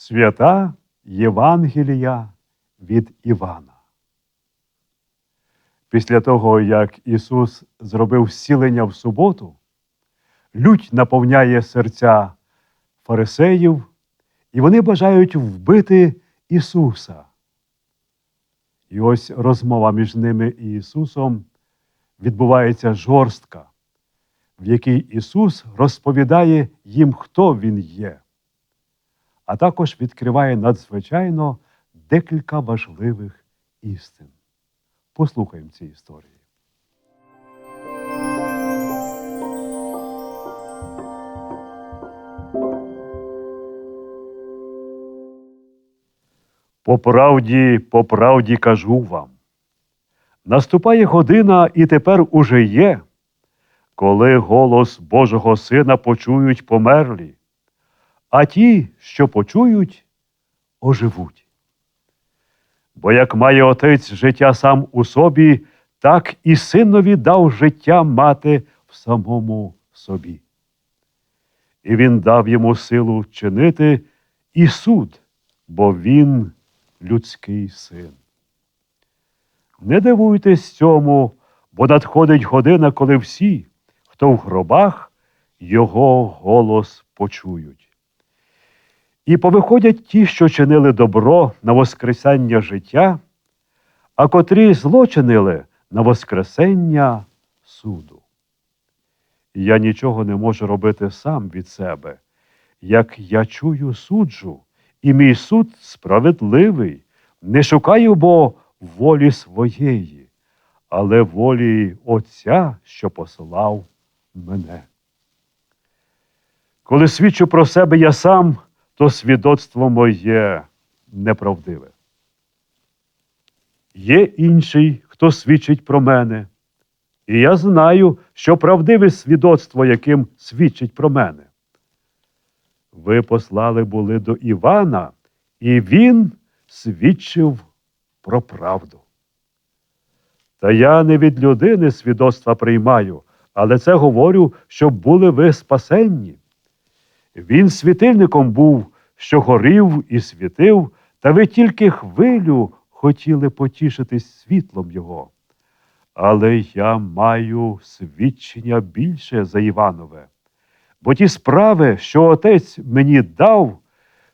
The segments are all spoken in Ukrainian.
Свята Євангелія від Івана. Після того, як Ісус зробив зцілення в суботу, лють наповняє серця фарисеїв, і вони бажають вбити Ісуса. І ось розмова між ними і Ісусом відбувається жорстка, в якій Ісус розповідає їм, хто Він є а також відкриває надзвичайно декілька важливих істин. Послухаємо ці історії. По правді, по правді кажу вам. Наступає година, і тепер уже є, коли голос Божого Сина почують померлі а ті, що почують, оживуть. Бо як має отець життя сам у собі, так і синові дав життя мати в самому собі. І він дав йому силу чинити і суд, бо він людський син. Не дивуйтесь цьому, бо надходить година, коли всі, хто в гробах, його голос почують. І повиходять ті, що чинили добро на воскресення життя, а котрі злочинили на Воскресення суду. Я нічого не можу робити сам від себе, як я чую суджу, і мій суд справедливий, не шукаю бо волі своєї, але волі Отця, що послав мене. Коли свідчу про себе я сам то свідоцтво моє неправдиве. Є інший, хто свідчить про мене, і я знаю, що правдиве свідоцтво, яким свідчить про мене. Ви послали були до Івана, і він свідчив про правду. Та я не від людини свідоцтва приймаю, але це говорю, щоб були ви спасенні. Він світильником був, що горів і світив, та ви тільки хвилю хотіли потішитись світлом його. Але я маю свідчення більше за Іванове, бо ті справи, що отець мені дав,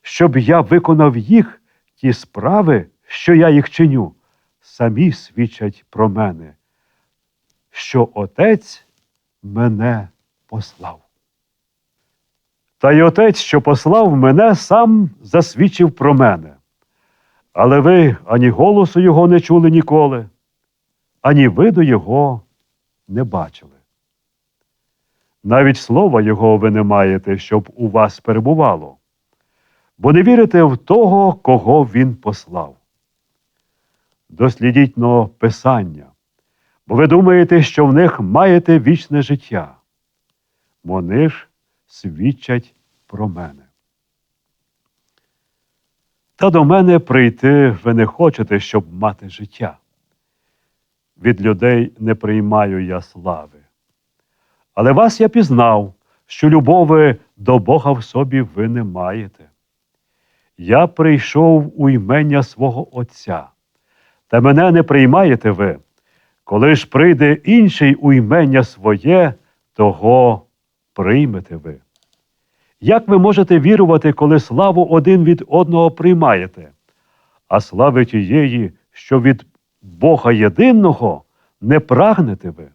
щоб я виконав їх, ті справи, що я їх чиню, самі свідчать про мене, що отець мене послав. Та й отець, що послав мене, сам засвідчив про мене. Але ви ані голосу його не чули ніколи, ані виду його не бачили. Навіть слова його ви не маєте, щоб у вас перебувало, бо не вірите в того, кого він послав. Дослідіть но Писання, бо ви думаєте, що в них маєте вічне життя. Вони ж свідчать про мене. Та до мене прийти ви не хочете, щоб мати життя. Від людей не приймаю я слави. Але вас я пізнав, що любови до Бога в собі ви не маєте. Я прийшов у ймення свого Отця, та мене не приймаєте ви. Коли ж прийде інший у ймення своє, того приймете ви. Як ви можете вірувати, коли славу один від одного приймаєте, а слави тієї, що від Бога єдиного не прагнете ви?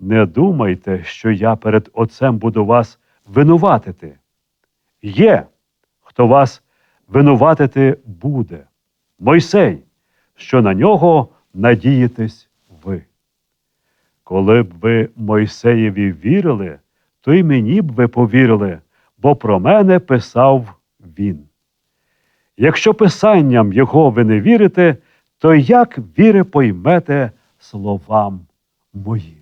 Не думайте, що я перед Отцем буду вас винуватити. Є, хто вас винуватити буде, Мойсей, що на нього надієтесь. Коли б ви Мойсеєві вірили, то й мені б ви повірили, бо про мене писав він. Якщо писанням його ви не вірите, то як віри поймете словам моїм?